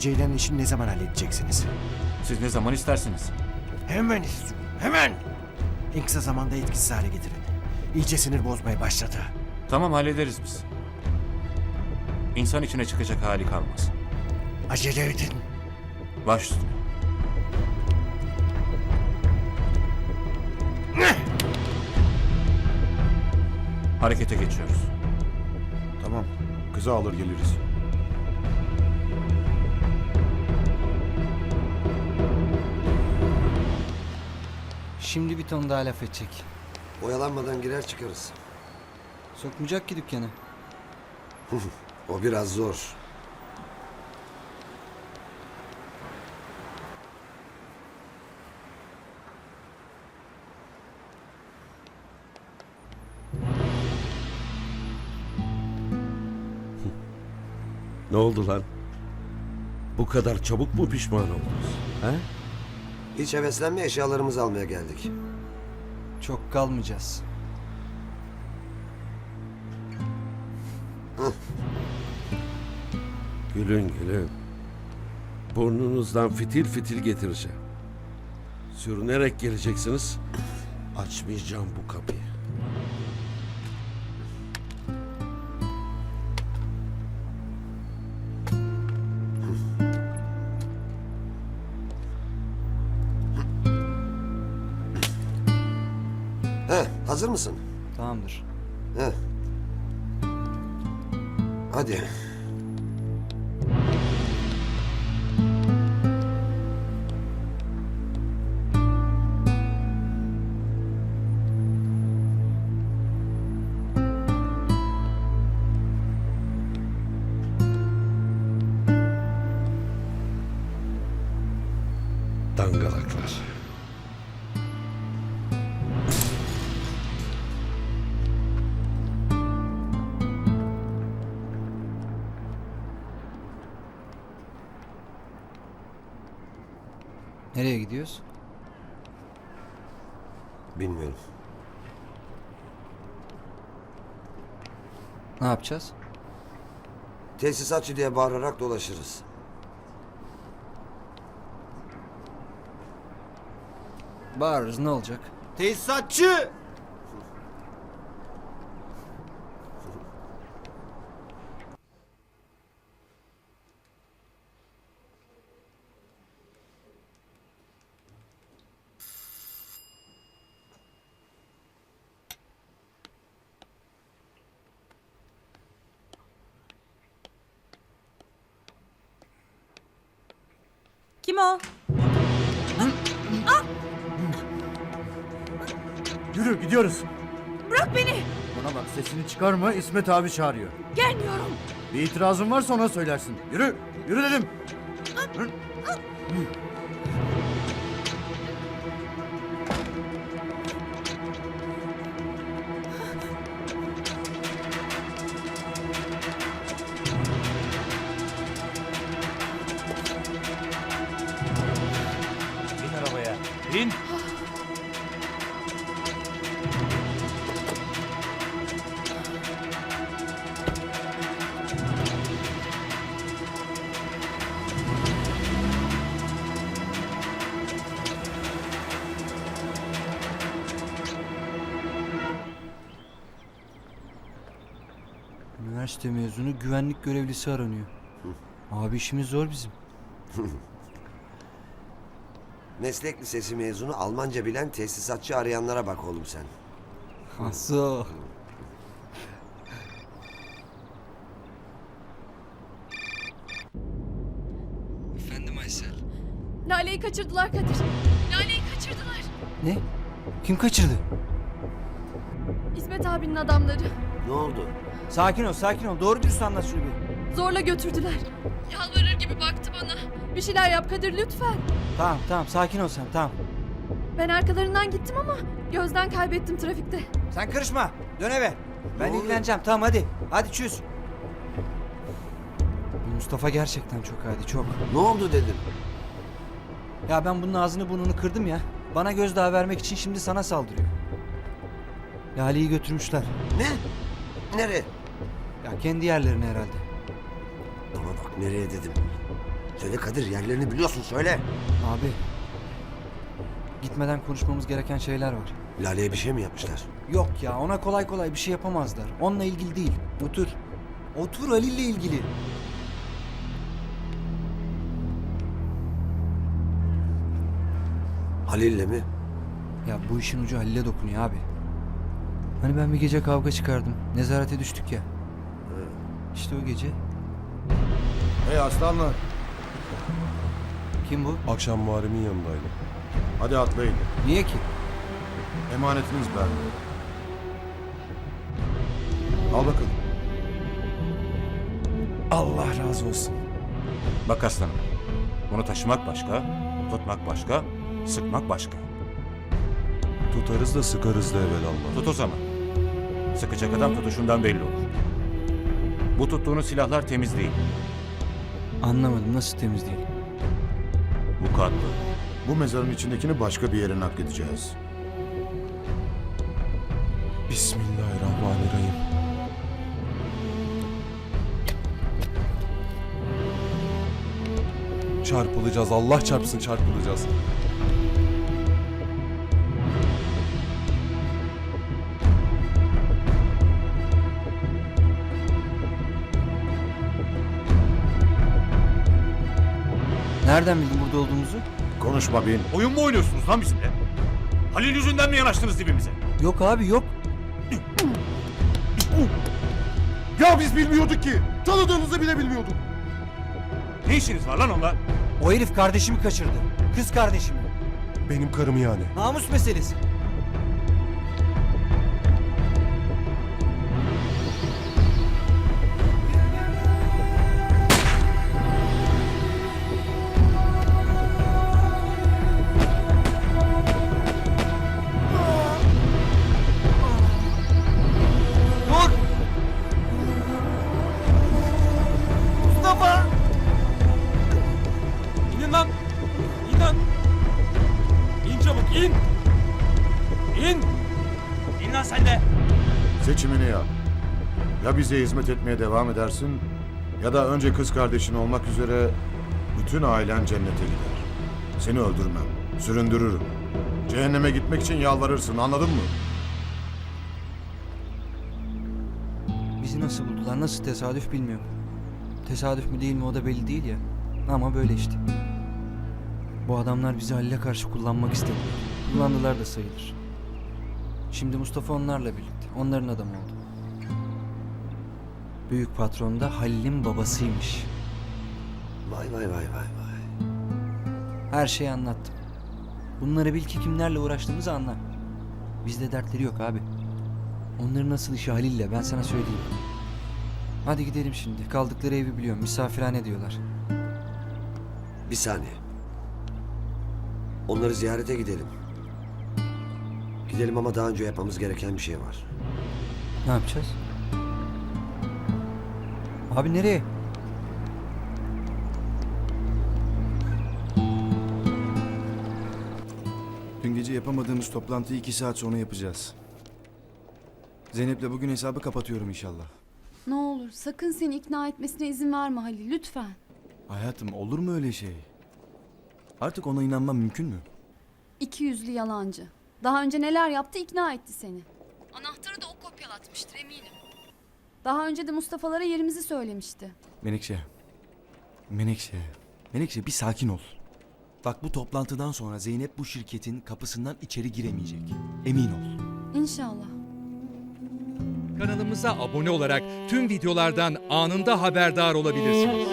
Ceylan'ın işini ne zaman halledeceksiniz? Siz ne zaman istersiniz. Hemen istiyorum. Hemen. En kısa zamanda etkisiz hale getirin. İyice sinir bozmaya başladı. Tamam hallederiz biz. İnsan içine çıkacak hali kalmaz. Acele edin. Baş üstüne. Harekete geçiyoruz. Tamam. Kızı alır geliriz. Şimdi bir ton daha laf edecek. Oyalanmadan girer çıkarız. Sokmayacak ki dükkana. O biraz zor. Ne oldu lan? Bu kadar çabuk mu pişman oldunuz? He? Hiç heveslenme eşyalarımızı almaya geldik. Çok kalmayacağız. Gülün gülün. Burnunuzdan fitil fitil getireceğim. Sürünerek geleceksiniz. Açmayacağım bu kapıyı. Hazır mısın? Tamamdır. He. Hadi. Nereye gidiyoruz? Bilmiyorum. Ne yapacağız? Tesisatçı diye bağırarak dolaşırız. Bağırırız ne olacak? Tesisatçı! Kim o? Yürü gidiyoruz. Bırak beni. Bana bak sesini çıkarma İsmet abi çağırıyor. Gelmiyorum. Bir itirazın varsa ona söylersin. Yürü. Yürü dedim. Bin Üniversite mezunu güvenlik görevlisi aranıyor. Abi işimiz zor bizim. Meslek lisesi mezunu Almanca bilen tesisatçı arayanlara bak oğlum sen. Nasıl? Efendim Aysel. Lale'yi kaçırdılar Kadir. Lale'yi kaçırdılar. Ne? Kim kaçırdı? İsmet abinin adamları. Ne oldu? Sakin ol sakin ol. Doğru dürüst anlat şunu bir. Zorla götürdüler. Yalvarır gibi baktı bana. Bir şeyler yap Kadir lütfen. Tamam tamam sakin ol sen tamam. Ben arkalarından gittim ama gözden kaybettim trafikte. Sen karışma. Dön eve. Ben ilgileneceğim. Tamam hadi. Hadi çüz. Bu Mustafa gerçekten çok hadi çok. Ne oldu dedim. Ya ben bunun ağzını burnunu kırdım ya. Bana gözdağı vermek için şimdi sana saldırıyor. Lale'yi götürmüşler. Ne? Nereye? Ya kendi yerlerine herhalde. Bana bak nereye dedim. Söyle Kadir yerlerini biliyorsun söyle. Abi. Gitmeden konuşmamız gereken şeyler var. Lale'ye bir şey mi yapmışlar? Yok ya ona kolay kolay bir şey yapamazlar. Onunla ilgili değil. Otur. Otur Halil'le ilgili. Halil'le mi? Ya bu işin ucu Halil'e dokunuyor abi. Hani ben bir gece kavga çıkardım. Nezarete düştük ya. İşte o gece. Hey aslanlar. Kim bu? Akşam Muharrem'in yanındaydım. Hadi atlayın. Niye ki? Emanetiniz bende. Al bakalım. Allah razı olsun. Bak aslanım. Bunu taşımak başka, tutmak başka, sıkmak başka. Tutarız da sıkarız da evvelallah. Tut o zaman. Sıkacak adam tutuşundan belli olur. Bu tuttuğunuz silahlar temiz değil. Anlamadım nasıl temiz değil. Mukatlı. Bu mezarın içindekini başka bir yere nakledeceğiz. Bismillahirrahmanirrahim. Çarpılacağız. Allah çarpsın çarpılacağız. Nereden bildin burada olduğumuzu? Konuşma bin. Oyun mu oynuyorsunuz lan bizimle? Halil yüzünden mi yanaştınız dibimize? Yok abi yok. Ya biz bilmiyorduk ki. Tanıdığınızı bile bilmiyorduk. Ne işiniz var lan onunla? O herif kardeşimi kaçırdı. Kız kardeşimi. Benim karım yani. Namus meselesi. Lan sen de! Seçimini yap. Ya bize hizmet etmeye devam edersin ya da önce kız kardeşin olmak üzere bütün ailen cennete gider. Seni öldürmem, süründürürüm. Cehenneme gitmek için yalvarırsın anladın mı? Bizi nasıl buldular, nasıl tesadüf bilmiyorum. Tesadüf mü değil mi o da belli değil ya. Ama böyle işte. Bu adamlar bizi Halil'e karşı kullanmak istediler. Kullandılar da sayılır. Şimdi Mustafa onlarla birlikte. Onların adamı oldu. Büyük patron da Halil'in babasıymış. Vay vay vay vay vay. Her şeyi anlattım. Bunları bil ki kimlerle uğraştığımızı anla. Bizde dertleri yok abi. Onların nasıl işi Halil'le ben sana söyleyeyim. Hadi gidelim şimdi. Kaldıkları evi biliyorum. Misafirhane diyorlar. Bir saniye. Onları ziyarete gidelim. Gidelim ama daha önce yapmamız gereken bir şey var. Ne yapacağız? Abi nereye? Dün gece yapamadığımız toplantıyı iki saat sonra yapacağız. Zeynep'le bugün hesabı kapatıyorum inşallah. Ne olur sakın seni ikna etmesine izin verme Halil lütfen. Hayatım olur mu öyle şey? Artık ona inanmam mümkün mü? İki yüzlü yalancı. Daha önce neler yaptı ikna etti seni. Anahtarı da o kopyalatmıştır eminim. Daha önce de Mustafa'lara yerimizi söylemişti. Menekşe. Menekşe. Menekşe bir sakin ol. Bak bu toplantıdan sonra Zeynep bu şirketin kapısından içeri giremeyecek. Emin ol. İnşallah. Kanalımıza abone olarak tüm videolardan anında haberdar olabilirsiniz.